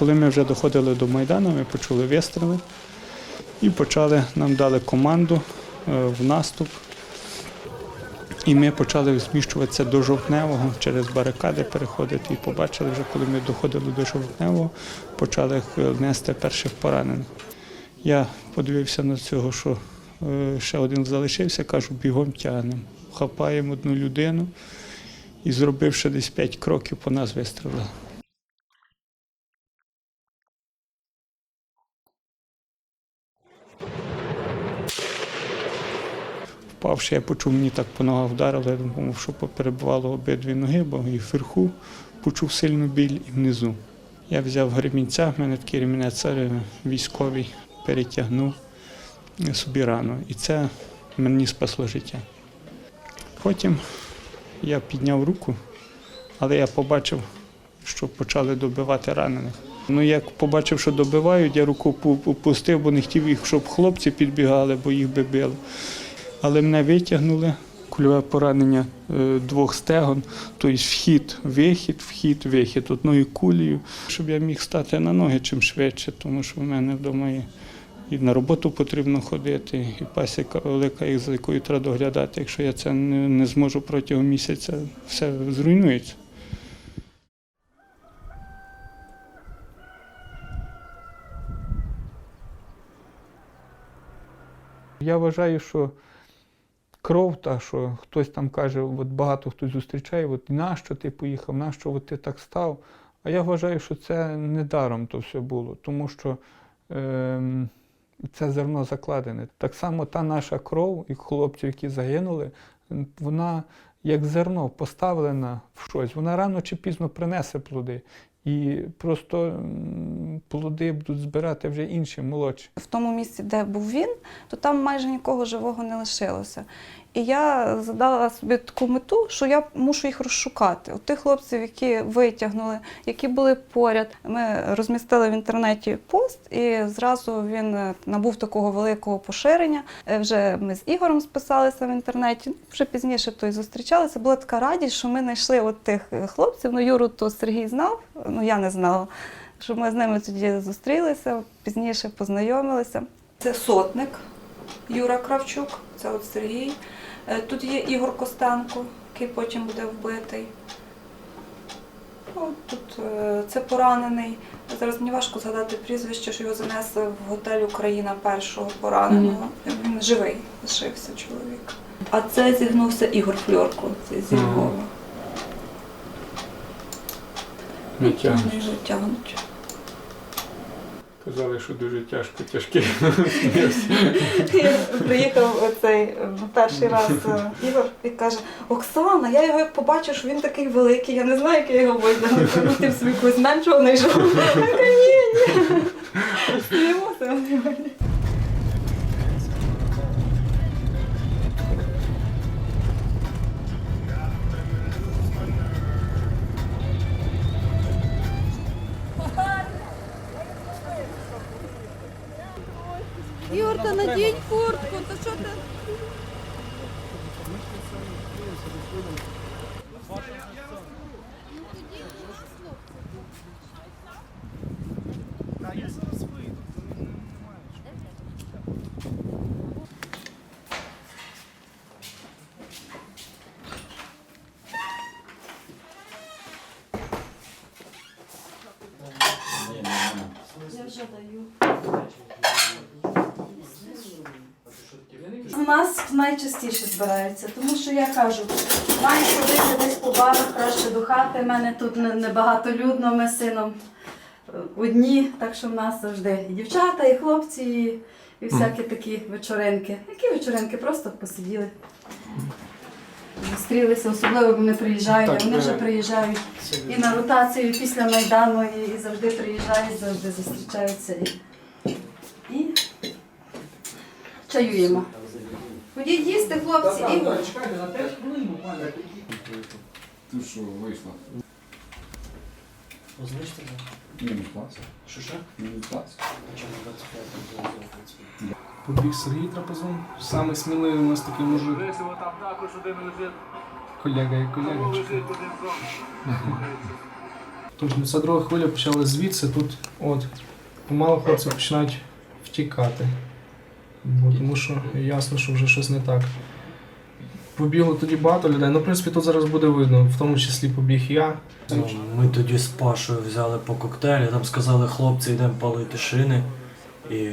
Коли ми вже доходили до Майдану, ми почули вистріли і почали, нам дали команду е, в наступ. І ми почали зміщуватися до жовтневого через барикади переходити. І побачили вже, коли ми доходили до жовтневого, почали нести перших поранених. Я подивився на цього, що е, ще один залишився, кажу, бігом тягнемо. Хапаємо одну людину і зробивши десь 5 кроків, по нас вистрілили. Впавши, я почув, мені так по ногах вдарило, я думав, що поперебувало обидві ноги, бо і вверху почув сильну біль і внизу. Я взяв гремінця, в мене такий ремінець е, військовий, перетягнув собі рану. І це мені спасло життя. Потім я підняв руку, але я побачив, що почали добивати ранених. Ну, як побачив, що добивають, я руку опустив, бо не хотів їх, щоб хлопці підбігали, бо їх би били. Але мене витягнули, кульове поранення е, двох стегон, тобто вхід, вихід, вхід, вихід одною кулею, щоб я міг стати на ноги чим швидше, тому що в мене вдома є і на роботу потрібно ходити, і пасіка велика, і за якою треба доглядати. Якщо я це не зможу протягом місяця, все зруйнується. Я вважаю, що кров, та що хтось там каже, от багато хто зустрічає, от нащо ти поїхав, нащо от ти так став. А я вважаю, що це не даром то все було, тому що ем, це зерно закладене. Так само та наша кров і хлопців, які загинули, вона як зерно поставлена в щось, вона рано чи пізно принесе плоди. І просто плоди будуть збирати вже інші молодші. В тому місці, де був він, то там майже нікого живого не лишилося. І я задала собі таку мету, що я мушу їх розшукати. От тих хлопців, які витягнули, які були поряд. Ми розмістили в інтернеті пост, і зразу він е, набув такого великого поширення. Е, Вже ми з Ігорем списалися в інтернеті. Ну, Вже пізніше то й зустрічалися. Була така радість, що ми знайшли от тих е, хлопців. Ну, Юру то Сергій знав, ну я не знала. Що ми з ними тоді зустрілися, пізніше познайомилися. Це сотник Юра Кравчук, це от Сергій. Е, Тут є Ігор Костенко, який потім буде вбитий. От тут е, це поранений. Зараз мені важко згадати прізвище, що його занесли в готель Україна першого пораненого. Він живий лишився чоловік. А це зігнувся Ігор Фльорко це зі. Львова. Не тягнуть. Казали, що дуже тяжко, тяжкі. Приїхав оцей е, перший раз е, Ігор і каже: Оксана, я його як побачив, що він такий великий, я не знаю, як я його витягну. Ну, ти собі когось меншого знайшов. Ні, ні. Надінь куртку, то що ти? Я вже даю. У нас найчастіше збираються, тому що я кажу, маю ходити десь по барах краще до хати. У мене тут не- небагато людно, ми з сином е, одні, так що в нас завжди і дівчата, і хлопці, і, і всякі такі вечоринки. Які вечоринки? Просто посиділи. Зустрілися, особливо вони приїжджають, Так, вони вже е, приїжджають і на ротацію і після Майдану, і, і завжди приїжджають, завжди зустрічаються і чаюємо. Ходіть їсти, хлопці, Ігор. Ти що, вийшла? Озвучте, Мінус клас. що що? Мінус клас. А чому 25 Побіг Сергій Трапезон. Саме сміливий у нас такий мужик. там також один лежить, Колега і колега. лежить один зон. Точно, ця друга хвиля почала звідси, тут от. Помало хлопці починають втікати. Бо, тому що ясно, що вже щось не так. Побігло тоді багато людей. Ну, в принципі, тут зараз буде видно, в тому числі побіг я. Ну, ми тоді з Пашою взяли по коктейлі, там сказали, хлопці, йдемо палити шини. І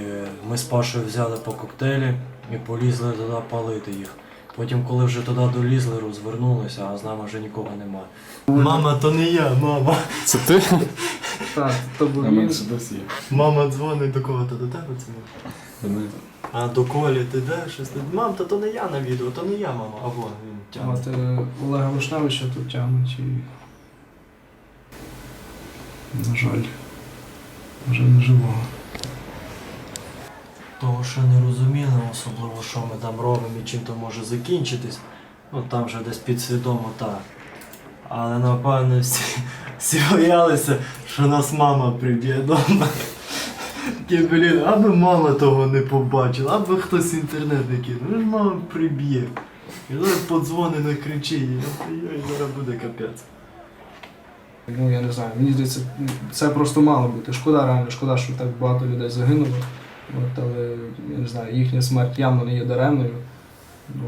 ми з Пашою взяли по коктейлі і полізли туди палити їх. Потім, коли вже туди долізли, розвернулися, а з нами вже нікого немає. Мама, то не я, мама. Це ти? Так, то був він. Мама дзвонить до кого-то до тебе це не. А до Колі, ти де щось? Мам, та то не я на відео, то не я, мама. А вон він тягне. От е, Олега Вишневича тут тягнуть і. На жаль. Вже не живого. Того, що не розуміли, особливо, що ми там робимо і чим то може закінчитись. Ну там вже десь підсвідомо так. Але напевно всі, всі боялися, що нас мама приб'є вдома. Такі, блін, аби мама того не побачила, аби хтось інтернет не кинув, ну ж мама приб'є. І зараз подзвони не кричи, і зараз буде капець. Ну я не знаю, мені здається, це просто мало бути. Шкода, реально, шкода, що так багато людей загинуло. От, але я не знаю, їхня смерть явно не є даремною.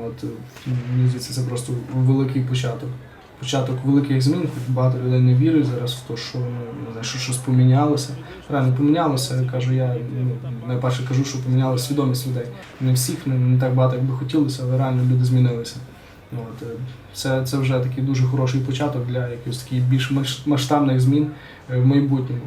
От, мені здається, це просто великий початок. Початок великих змін, хоч багато людей не вірить зараз в те, що, ну, не знаю, що щось помінялося. Реально помінялося, кажу, я ну, найперше кажу, що помінялася свідомість людей. Не всіх, не, не так багато, як би хотілося, але реально люди змінилися. От, е, це, це вже такий дуже хороший початок для якихось таких більш масштабних змін е, в майбутньому.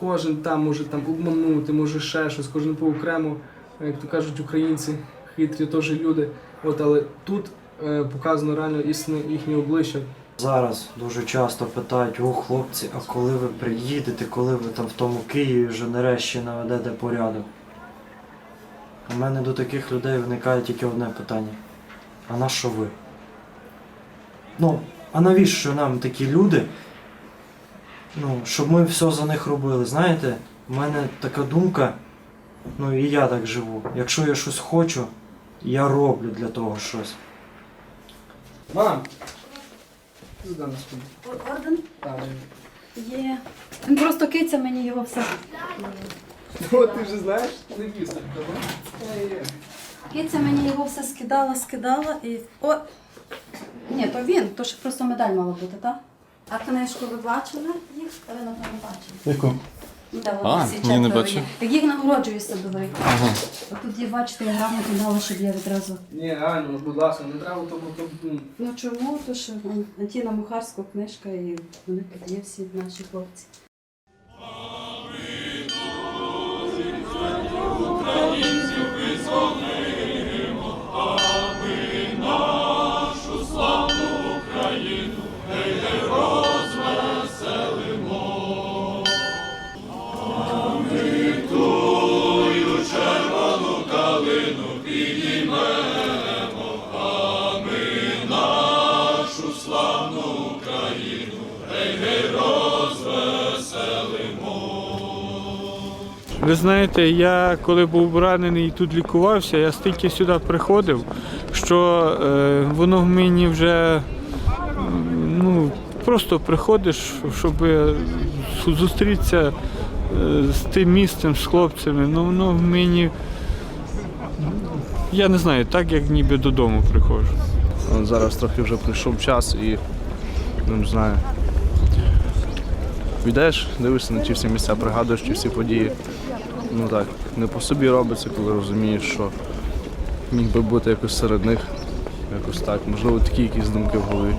Кожен там може там обманути, може ще щось, кожен по окремо, як то кажуть українці, хитрі теж люди. От, але тут е, показано реально їхнє обличчя. Зараз дуже часто питають, о хлопці, а коли ви приїдете, коли ви там в тому Києві вже нарешті наведете порядок? У мене до таких людей виникає тільки одне питання. А на що ви? Ну, а навіщо нам такі люди? Ну, щоб ми все за них робили. Знаєте, в мене така думка, ну і я так живу. Якщо я щось хочу, я роблю для того щось. Мам! Орден Так. є. Він просто киця мені його все. О, ти вже знаєш, не пісня. Киця мені його все скидала, скидала і. О! Ні, то він, то ще просто медаль мала бути, так? А книжку ви бачили їх? Ви напевно бачили. Яку? Де А, вони всі ні, не четверо є. Як їх нагороджую садовий. Ага. От тут є, бачите, я грамоту дала, щоб я відразу. Ні, реально, ну, будь ласка, не треба то, то, ну, Ну чому? То що Антіна Мухарська книжка і вони тут є всі наші хлопці. Ви знаєте, я коли був ранений і тут лікувався, я стільки сюди приходив, що е, воно в мені вже ну, просто приходиш, щоб зустрітися е, з тим місцем, з хлопцями. Ну, воно в мені, я не знаю, так як ніби додому приходжу. Зараз трохи вже прийшов час і ну, не знаю. Йдеш, дивишся на ті всі місця, пригадуєш ті всі події. Ну так, не по собі робиться, коли розумієш, що міг би бути якось серед них. Якось так. Можливо, такі якісь думки в голові.